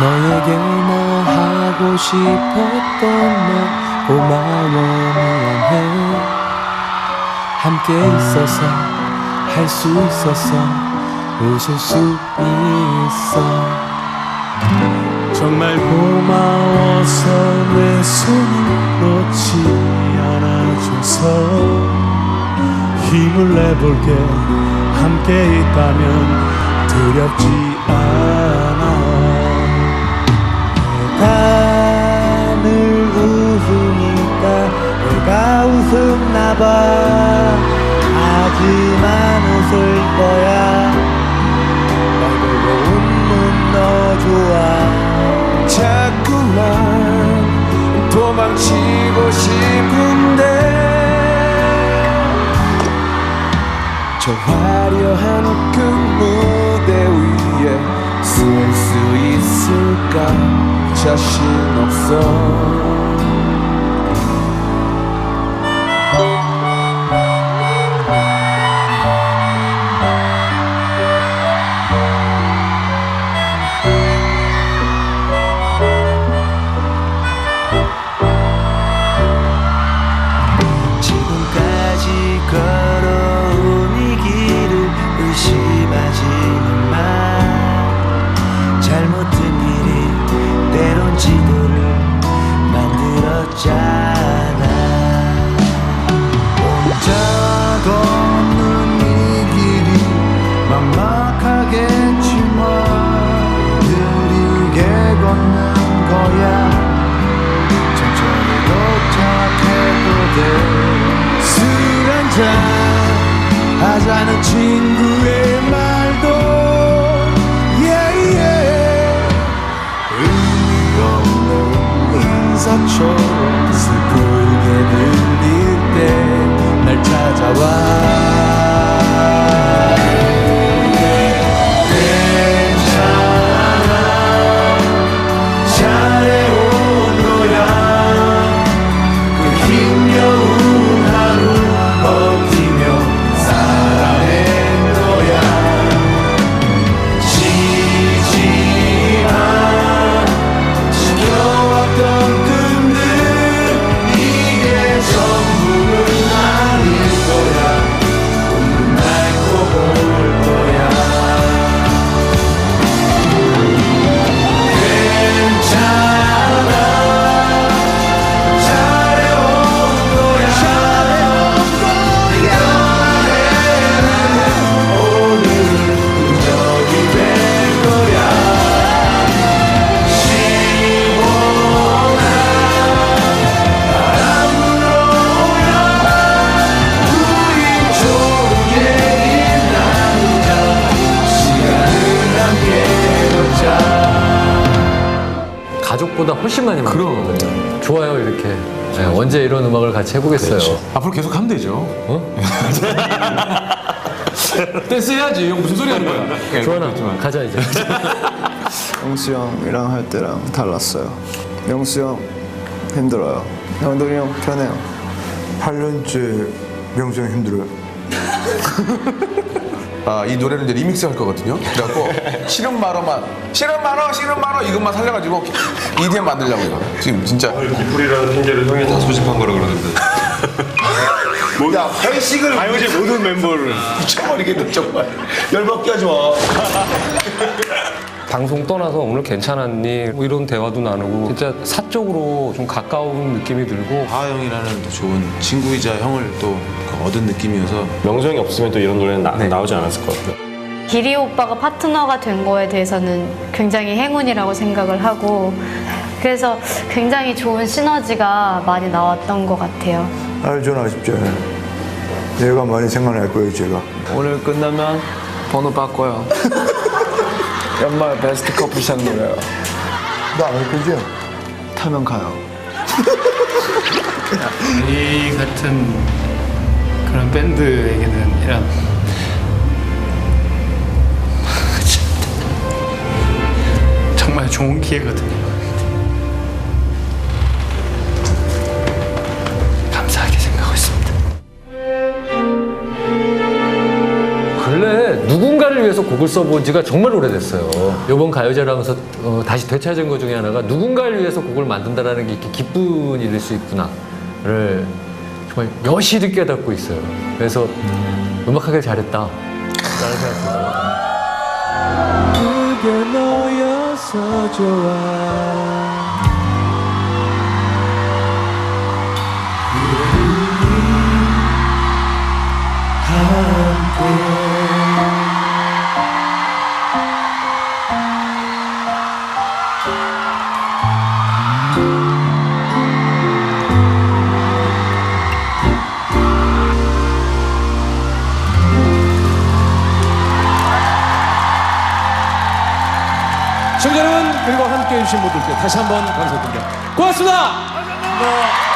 너에게 말하고 싶었던 말 고마워 미안해. 함께 있어서 할 수 있었어 웃을 수 있어. 정말 고마워서 내 손을 놓지 않아줘서 힘을 내볼게. 함께 있다면 두렵지 않아 도망치고 싶은데 저 화려한 그 무대 위에 설수 있을까? 자신 없어 하 가족보다 훨씬 많이 만들거든요. 좋아요 이렇게. 네, 언제 이런 음악을 같이 해보겠어요. 앞으로 계속 하면 되죠. 어? 댄스 해야지. 형 무슨 소리 하는 거야? 조하나 가자 이제. 영수 형이랑 할 때랑 달랐어요. 영수 형 힘들어요. 영동이 형 편해요. 8년째 명수 형 힘들어요. 아, 이 노래를 이제 리믹스 할 거거든요. 그래갖고, 싫은 말어만, 싫은 말어, 싫은 말어, 이것만 살려가지고 EDM 만들자고 이거. 지금 진짜. 디프리라는 핑계를 형이 다 소집한 거라 그러는데 야, 회식을. 아유지 모든 멤버를. 미쳐버리겠네, 정말. 열받게 하지 마. 방송 떠나서 오늘 괜찮았니? 뭐 이런 대화도 나누고 진짜 사적으로 좀 가까운 느낌이 들고 하하 형이라는 또 좋은 친구이자 형을 또 얻은 느낌이어서 명수 형이 없으면 또 이런 노래는 나, 나오지 않았을 것 같아요 기리 오빠가 파트너가 된 거에 대해서는 굉장히 행운이라고 생각을 하고 그래서 굉장히 좋은 시너지가 많이 나왔던 것 같아요. 알죠, 아쉽죠. 얘가 많이 생각날 거예요, 제가. 오늘 끝나면 번호 바꿔요. 연말 베스트 커플상 노래요. 나알 거지? 타면 가요. 이 같은 그런 밴드에게는 이런 정말 좋은 기회거든요. 위해서 곡을 써본 지가 정말 오래됐어요. 이번 가요제를 하면서 어, 다시 되찾은 것 중에 하나가 누군가를 위해서 곡을 만든다라는 게 이렇게 기쁜 일일 수 있구나를 정말 여실히 깨닫고 있어요. 그래서 음악하길 잘했다. 라는 생각이 듭니다. 그게 너여서 좋아 시청자 여러분 그리고 함께해 주신 분들께 다시 한번 감사드립니다. 고맙습니다.